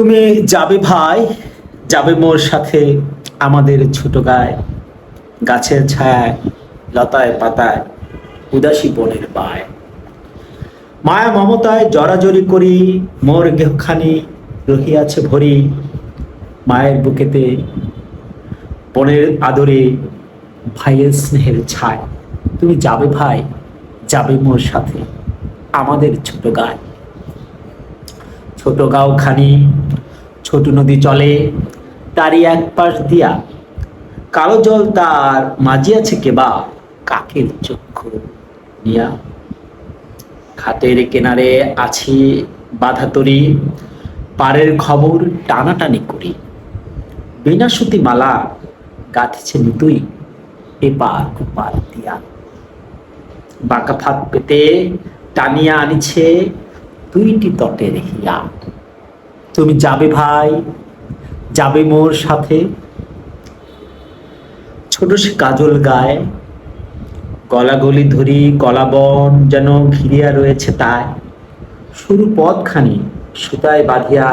তুমি যাবে ভাই, যাবে মোর সাথে আমাদের ছোট গায়ে। গাছের ছায়ায়, লতায় পাতায়, উদাসী বনের পায়। মায়া মমতায় জরাজরি করি, মোর গেহখানি রহিয়াছে ভরি। মায়ের বুকেতে বনের আদরে ভাইয়ের স্নেহের ছায়। তুমি যাবে ভাই, যাবে মোর সাথে আমাদের ছোট গায়। ছোট গাঁও খানি ছোট নদী চলে, তারই এক পাশ দিয়া কালো জল তার মাঝিয়াছে কেবা কাকের চক্ষু নিয়া খাতের কিনারে আছি বাধা তরি, পারের খবর টানাটানি করি। বিনা সুতি মালা গাঁথেছে নিতুই এপার ওপার দিয়া। বাঁকা ফাঁক পেতে টানিয়া আনিছে দুইটি তটের হিয়া তুমি যাবে ভাই, যাবে মোর সাথে। ছোট সে কাজল গায়ে, গলাগলি ধরি কলাবন যেন ঘিরিয়া রয়েছে তাই। সরু পথখানি সুতায় বাঁধিয়া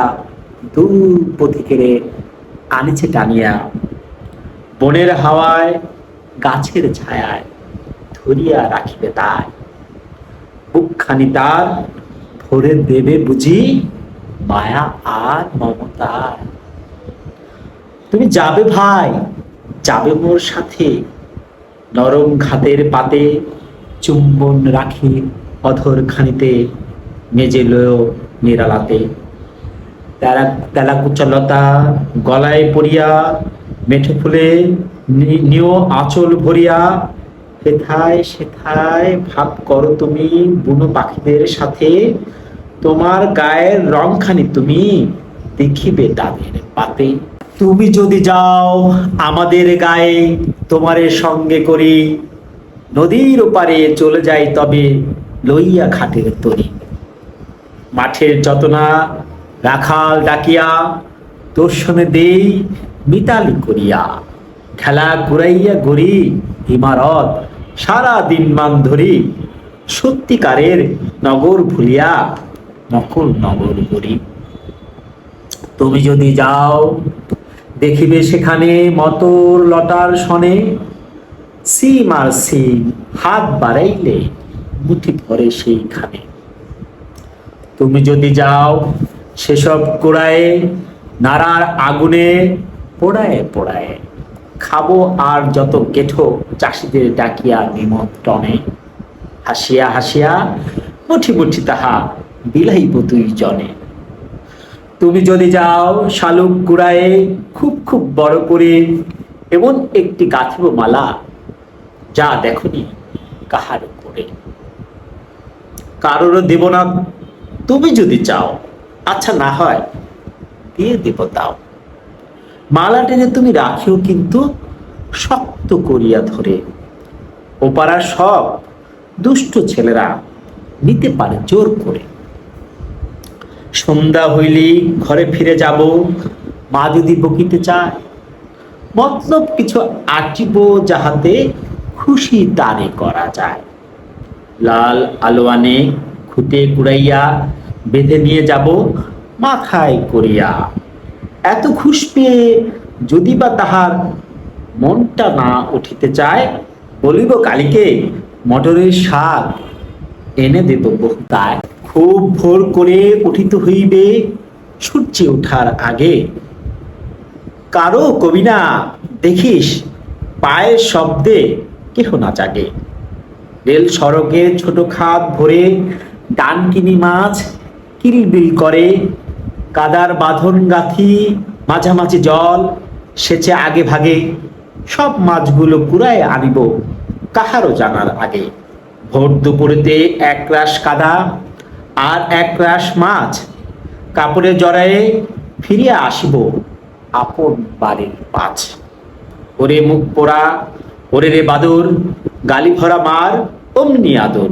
দূর পথিকেরে আনিছে টানিয়া। বনের হাওয়ায়, গাছের ছায়ায় ধরিয়া রাখিবে তাই। বুকখানি তার ভরে দেবে বুঝি মায়া আর মমতার তুমি যাবে ভাই, যাবে মোর সাথে। নরম ঘাতের পাতে চুম্বন রাখি অধর খানিতে মেজে লয় নিরালাতে। তেলা তেলা কুচলতা গলায় পড়িয়া, মেঠে ফুলে নি- নিও আঁচল ভরিয়া হেথায় সেথায় ভাব করো তুমি বুনো পাখিদের সাথে। তোমার গায়ের রংখানি তুমি দেখিবে তাদের পাতে। তুমি যদি যাও আমাদের গায়ে, তোমারে সঙ্গে করি। নদীর ওপারে চলে যাই তবে লইয়া খাটের তরি। মাঠের যতনা, রাখাল ডাকিয়া দর্শনে দেই মিতালি করিয়া। খেলা ঘুরাইয়া গড়ি ইমারত সারা দিন মান ধরি সত্যিকারের নগর ভুলিয়া নকল নগর গড়ি তুমি যদি যাও, দেখিবে সেখানে মতর লটার শনে সিম আর সিম হাত বাড়াইলে মুঠি ভরে সেইখানে। তুমি যদি যাও, সেসব কোড়ায় নাড়ার আগুনে পোড়ায় পোড়ায় খাব আর যত গেঠো চাষিদের ডাকিয়া নিমন্ত্রণে। হাসিয়া হাসিয়া মুঠি মুঠি তাহা বিলাইব দুই জনে তুমি যদি যাও শালুক গুড়ায়ে খুব খুব বড় করে এমন একটি গাঁথিব মালা যা দেখনি কাহার করে কারোর দেব না তুমি যদি চাও আচ্ছা না হয় দিয়ে দেব তাও মালা টেনে তুমি রাখিও কিন্তু শক্ত করিয়া ধরে। ওপাড়ার সব দুষ্ট ছেলেরা নিতে পারে জোর করে। সন্ধ্যা হইলেই ঘরে ফিরে যাব, মা যদি বকিতে চায়, মতলব কিছু আটিব যাহাতে খুশি তারে করা যায়। লাল আলোয়ানে খুঁটে কুড়াইয়া বেঁধে নিয়ে যাব, মাথায় করিয়া এত খুশ পেয়ে যদি বা তাহার মনটা না উঠিতে চায়, বলিব, কালীকে মটরের শাক এনে দেব বহুতায়। খুব ভোর করে উঠিতে হইবে সূর্যে ওঠার আগে। কারও কবি না দেখিস, পায়ের শব্দে কেহ না জাগে। রেল সড়কে ছোট খাত ভরে ডানকিনি মাছ কিলবিল করে কাদার বাঁধন গাথি মাঝামাঝি জল, সেচে আগে ভাগে, সব মাছগুলো কুড়ায় আনিব কাহারও জানার আগে। ভোর দুপুরেতে এক রাস কাদা আর এক রাস মাছ কাপড়ে জড়ায়ে ফিরিয়া আসিব আপন বাড়ির পাছ ওরে মুখ পোড়া, ওরে রে বাদর, গালি ভরা মার, অমনি আদর।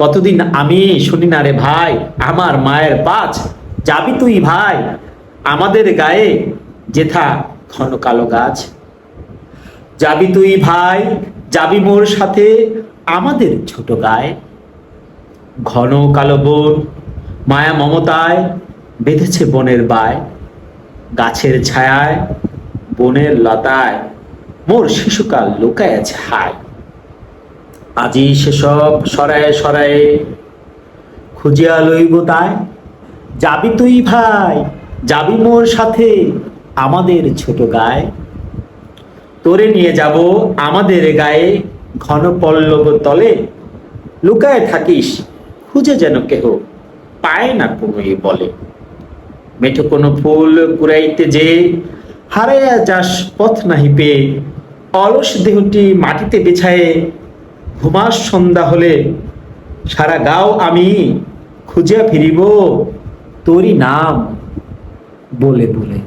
কতদিন আমি শুনি না রে ভাই, আমার মায়ের পাছ। যাবি তুই ভাই? আমাদের গায়ে যেথা ঘন কালো গাছ। যাবি তুই ভাই, যাবি মোর সাথে আমাদের ছোট গায়ে। ঘন কালো বন মায়া মমতায় বেঁধেছে বনের বায়। গাছের ছায়ায়, বনের লতায় মোর শিশুকাল লুকায় আছে হায়। আজি সেসব সরায়ে সরায়ে খুঁজিয়া লইব তাই। যাবি তুই ভাই, যাবি মোর সাথে আমাদের ছোট গায়ে। তোরে নিয়ে যাব আমাদের গায়ে ঘন পল্লব তলে। লুকায় থাকিস, খুঁজে যেন কেহ পায় না কোনো বলে। মেঠো কোনো ফুল কুড়াইতে যে হারাইয়া যাস পথ নাহি পেয়ে। অলস দেহটি মাটিতে বিছায়ে, ঘুমাস সন্ধ্যা হলে। সারা গাও আমি খুঁজিয়া ফিরিব তোরই নাম বলে বলে।